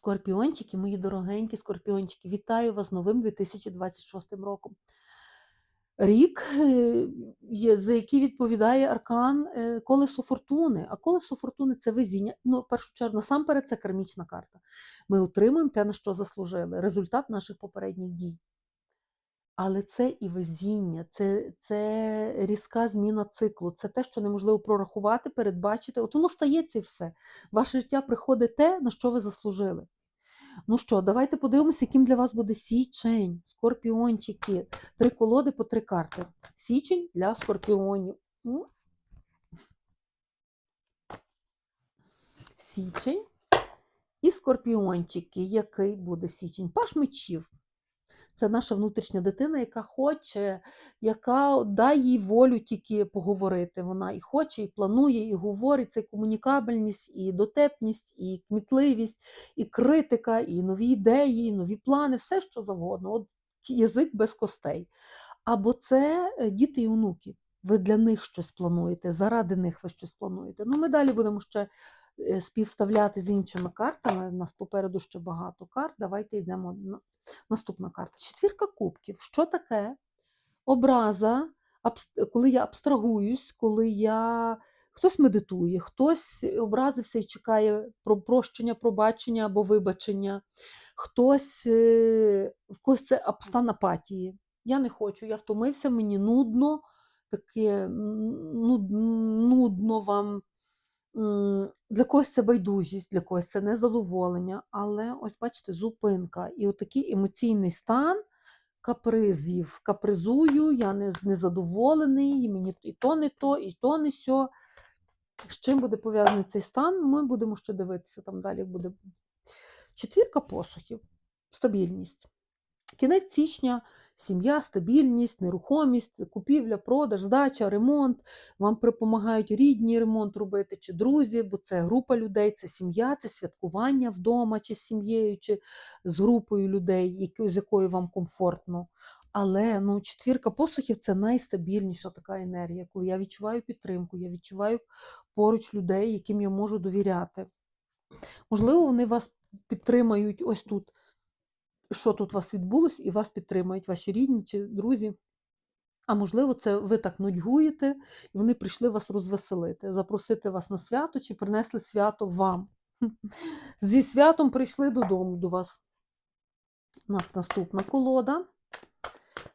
Скорпіончики, мої дорогенькі скорпіончики, вітаю вас з новим 2026 роком. Рік, е, за який відповідає аркан е, колесо фортуни. А колесо фортуни це везіння. Ну, в першу чергу, насамперед, це кармічна карта. Ми отримуємо те, на що заслужили, результат наших попередніх дій. Але це і везіння, це, це різка зміна циклу, це те, що неможливо прорахувати, передбачити. От воно стається і все. Ваше життя приходить те, на що ви заслужили. Ну що, давайте подивимося, яким для вас буде січень, скорпіончики. Три колоди по три карти. Січень для скорпіонів. Січень і скорпіончики. Який буде січень? Паш мечів. Це наша внутрішня дитина, яка хоче, яка дає їй волю тільки поговорити. Вона і хоче, і планує, і говорить. Це комунікабельність, і дотепність, і кмітливість, і критика, і нові ідеї, і нові плани, все що завгодно. От язик без костей. Або це е, діти і онуки. Ви для них щось плануєте, заради них ви щось плануєте. Ну, ми далі будемо ще співставляти з іншими картами. У нас попереду ще багато карт. Давайте йдемо на наступна карта. Четвірка кубків. Що таке? Образа, коли я абстрагуюсь, коли я. Хтось медитує, хтось образився і чекає про прощення, пробачення або вибачення, хтось е, в когось це стан апатії. Я не хочу, я втомився, мені нудно, таке нудно вам. Для когось це байдужість, для когось це незадоволення, але ось бачите, зупинка. І отакий емоційний стан капризів. Капризую, я не, незадоволений, і мені і то не то, і то не сьо. З чим буде пов'язаний цей стан, ми будемо ще дивитися там далі буде. Четвірка посухів, стабільність. Кінець січня, сім'я, стабільність, нерухомість, купівля, продаж, здача, ремонт. Вам допомагають рідні ремонт робити, чи друзі, бо це група людей, це сім'я, це святкування вдома, чи з сім'єю, чи з групою людей, з якою вам комфортно. Але ну, четвірка посухів це найстабільніша така енергія, коли я відчуваю підтримку, я відчуваю поруч людей, яким я можу довіряти. Можливо, вони вас підтримають ось тут що тут у вас відбулось, і вас підтримають ваші рідні чи друзі. А можливо, це ви так нудьгуєте, і вони прийшли вас розвеселити, запросити вас на свято чи принесли свято вам. Зі святом прийшли додому до вас. У нас наступна колода.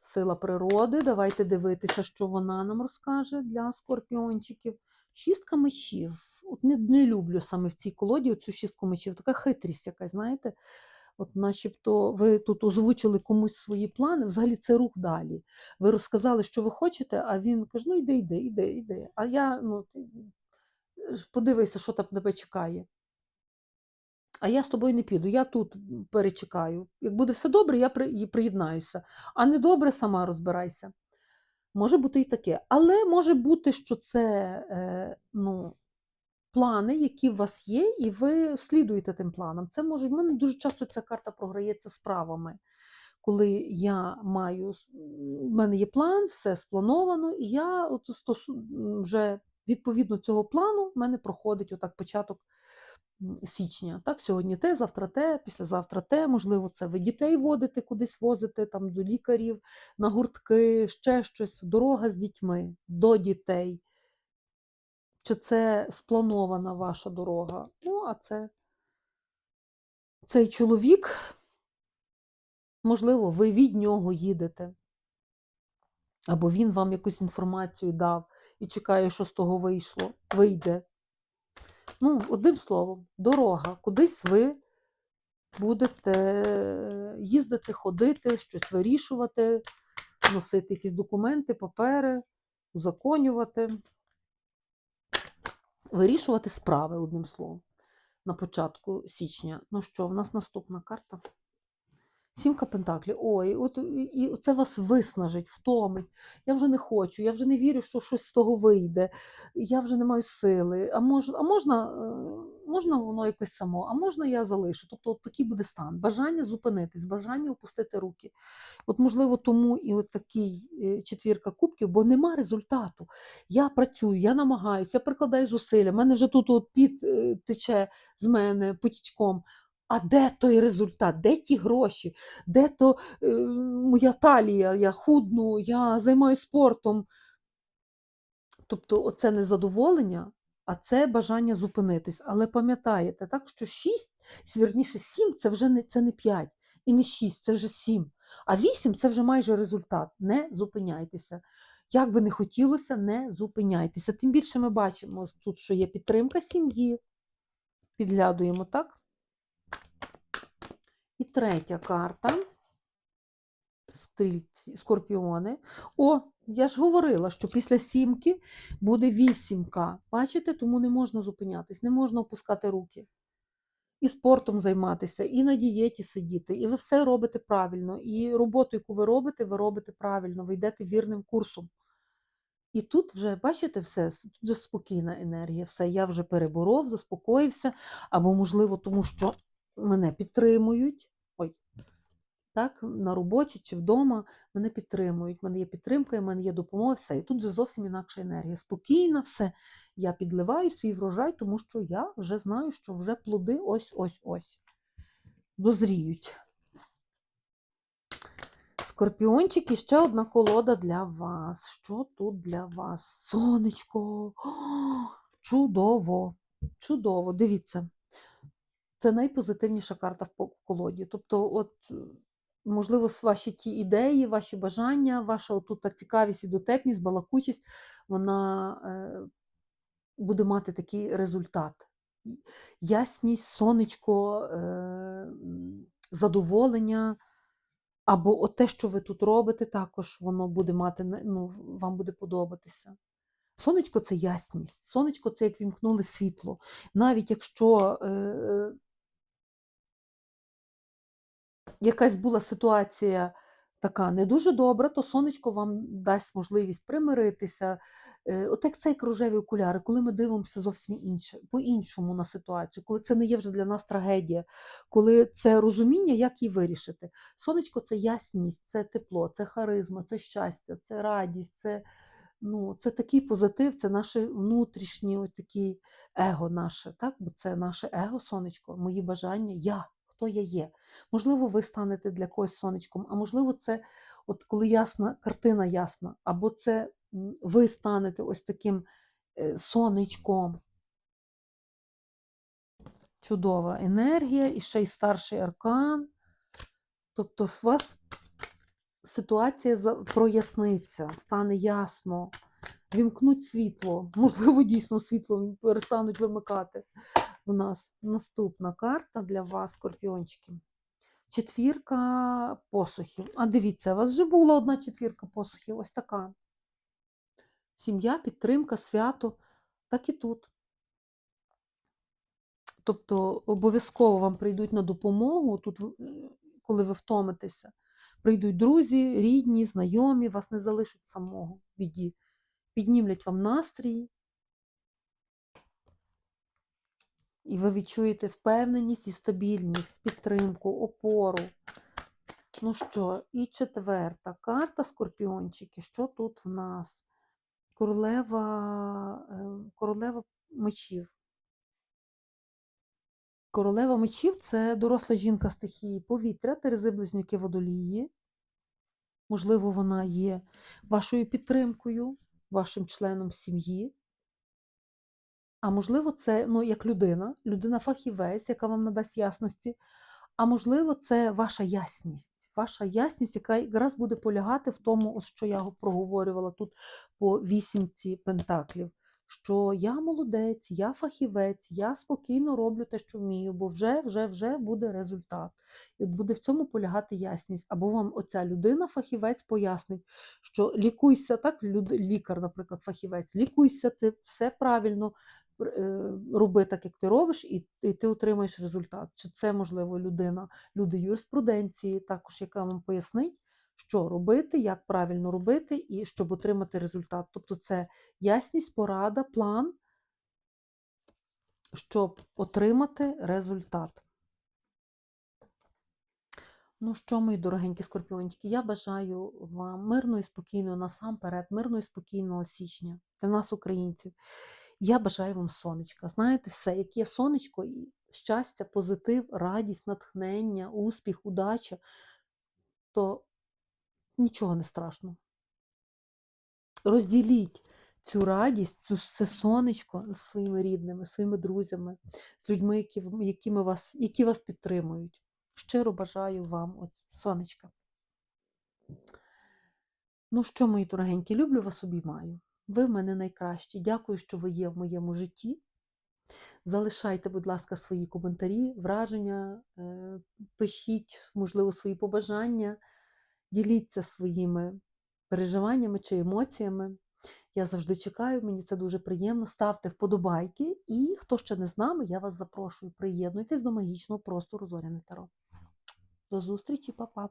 Сила природи. Давайте дивитися, що вона нам розкаже для скорпіончиків. Шістка мечів. От не, не люблю саме в цій колоді оцю шістку мечів. Така хитрість якась, знаєте. От начебто ви тут озвучили комусь свої плани, взагалі це рух далі. Ви розказали, що ви хочете, а він каже: ну йди, йди, йди, йди. А я ну, подивися, що там тебе чекає. А я з тобою не піду, я тут перечекаю. Як буде все добре, я при- приєднаюся. А не добре, сама розбирайся. Може бути і таке. Але може бути, що це е, ну, плани, які у вас є, і ви слідуєте тим планам. Це може, в мене дуже часто ця карта програється справами. Коли я маю, в мене є план, все сплановано, і я от стосу, вже відповідно цього плану в мене проходить отак початок січня. Так, сьогодні те, завтра те, післязавтра те. Можливо, це ви дітей водите кудись возите, там до лікарів, на гуртки, ще щось, дорога з дітьми до дітей. Чи це спланована ваша дорога? Ну, а це цей чоловік, можливо, ви від нього їдете. Або він вам якусь інформацію дав і чекає, що з того вийшло, вийде. Ну, одним словом, дорога. Кудись ви будете їздити, ходити, щось вирішувати, носити якісь документи, папери, узаконювати, вирішувати справи, одним словом, на початку січня. Ну що, в нас наступна карта. Сімка Пентаклів. Ой, от і це вас виснажить, втомить. Я вже не хочу, я вже не вірю, що щось з того вийде. Я вже не маю сили. А мож, а можна, е, можна воно якось само, а можна я залишу. Тобто от такий буде стан. Бажання зупинитись, бажання опустити руки. От, можливо, тому і от такий е, четвірка кубків, бо нема результату. Я працюю, я намагаюся, я прикладаю зусилля. У мене вже тут от під тече з мене потічком. А де той результат? Де ті гроші? Де то е, моя талія? Я худну, я займаюся спортом. Тобто, оце не задоволення, а це бажання зупинитись. Але пам'ятаєте, так, що 6, вірніше 7 це вже не, це не 5 і не 6, це вже 7. А 8 це вже майже результат. Не зупиняйтеся. Як би не хотілося, не зупиняйтеся. Тим більше ми бачимо тут, що є підтримка сім'ї. Підглядуємо, так? І третя карта. Стрільці, скорпіони. О, я ж говорила, що після сімки буде вісімка. Бачите, тому не можна зупинятись, не можна опускати руки. І спортом займатися, і на дієті сидіти. І ви все робите правильно. І роботу, яку ви робите, ви робите правильно, ви йдете вірним курсом. І тут вже, бачите, все, тут вже спокійна енергія, все, я вже переборов, заспокоївся, або, можливо, тому що мене підтримують. Так, на роботі чи вдома мене підтримують. В мене є підтримка, в мене є допомога, все. І тут вже зовсім інакша енергія. Спокійна, все. Я підливаю свій врожай, тому що я вже знаю, що вже плоди ось-ось-ось. Дозріють. Скорпіончики, ще одна колода для вас. Що тут для вас? Сонечко. О, чудово! Чудово! Дивіться. Це найпозитивніша карта в колоді. Тобто, от, можливо, ваші ті ідеї, ваші бажання, ваша отут та цікавість і дотепність, балакучість, вона е, буде мати такий результат. Ясність, сонечко, е, задоволення. Або от те, що ви тут робите, також воно буде мати, ну, вам буде подобатися. Сонечко це ясність, сонечко це як вімкнули світло. Навіть якщо е, якась була ситуація така не дуже добра, то сонечко вам дасть можливість примиритися. Е, От як цей кружеві окуляри, коли ми дивимося зовсім інше, по-іншому на ситуацію, коли це не є вже для нас трагедія, коли це розуміння, як її вирішити. Сонечко це ясність, це тепло, це харизма, це щастя, це радість, це, ну, це такий позитив, це наше внутрішнє ось такі его наше, так? бо це наше его, сонечко, мої бажання, я, хто я є. Можливо, ви станете для когось сонечком, а можливо, це от коли ясна картина ясна, або це ви станете ось таким е, сонечком. Чудова енергія, і ще й старший аркан. Тобто, у вас ситуація проясниться, стане ясно, вімкнуть світло. Можливо, дійсно світло перестануть вимикати в нас. Наступна карта для вас, скорпіончики. Четвірка посухів. А дивіться, у вас вже була одна четвірка посухів, ось така. Сім'я, підтримка, свято, так і тут. Тобто обов'язково вам прийдуть на допомогу, тут, коли ви втомитеся. Прийдуть друзі, рідні, знайомі, вас не залишать самого в біді. Піднімлять вам настрій, і ви відчуєте впевненість і стабільність, підтримку, опору. Ну що, і четверта карта скорпіончики. Що тут в нас? Королева, е, королева мечів. Королева мечів це доросла жінка стихії повітря, терези близнюки водолії. Можливо, вона є вашою підтримкою, вашим членом сім'ї. А можливо, це ну, як людина, людина-фахівець, яка вам надасть ясності. А можливо, це ваша ясність, ваша ясність, яка якраз буде полягати в тому, от що я проговорювала тут по вісімці пентаклів. Що я молодець, я фахівець, я спокійно роблю те, що вмію, бо вже, вже, вже буде результат. І от буде в цьому полягати ясність. Або вам оця людина, фахівець, пояснить, що лікуйся, так, люд, лікар, наприклад, фахівець, лікуйся, ти все правильно пр- роби так, як ти робиш, і, і ти отримаєш результат. Чи це, можливо, людина, люди юриспруденції, також, яка вам пояснить, що робити, як правильно робити, і щоб отримати результат. Тобто це ясність, порада, план, щоб отримати результат. Ну що, мої дорогенькі скорпіончики, я бажаю вам мирного і спокійного насамперед, мирного і спокійного січня для нас, українців. Я бажаю вам сонечка. Знаєте, все, як є сонечко, і щастя, позитив, радість, натхнення, успіх, удача, то нічого не страшно. Розділіть цю радість, цю, це сонечко з своїми рідними, своїми друзями, з людьми, які, якими вас, які вас підтримують. Щиро бажаю вам ось сонечка. Ну що, мої дорогенькі, люблю вас, обіймаю. Ви в мене найкращі. Дякую, що ви є в моєму житті. Залишайте, будь ласка, свої коментарі, враження, е, пишіть, можливо, свої побажання, діліться своїми переживаннями чи емоціями. Я завжди чекаю, мені це дуже приємно. Ставте вподобайки. І хто ще не з нами, я вас запрошую. Приєднуйтесь до магічного простору Зоряне Таро. До зустрічі, па-па!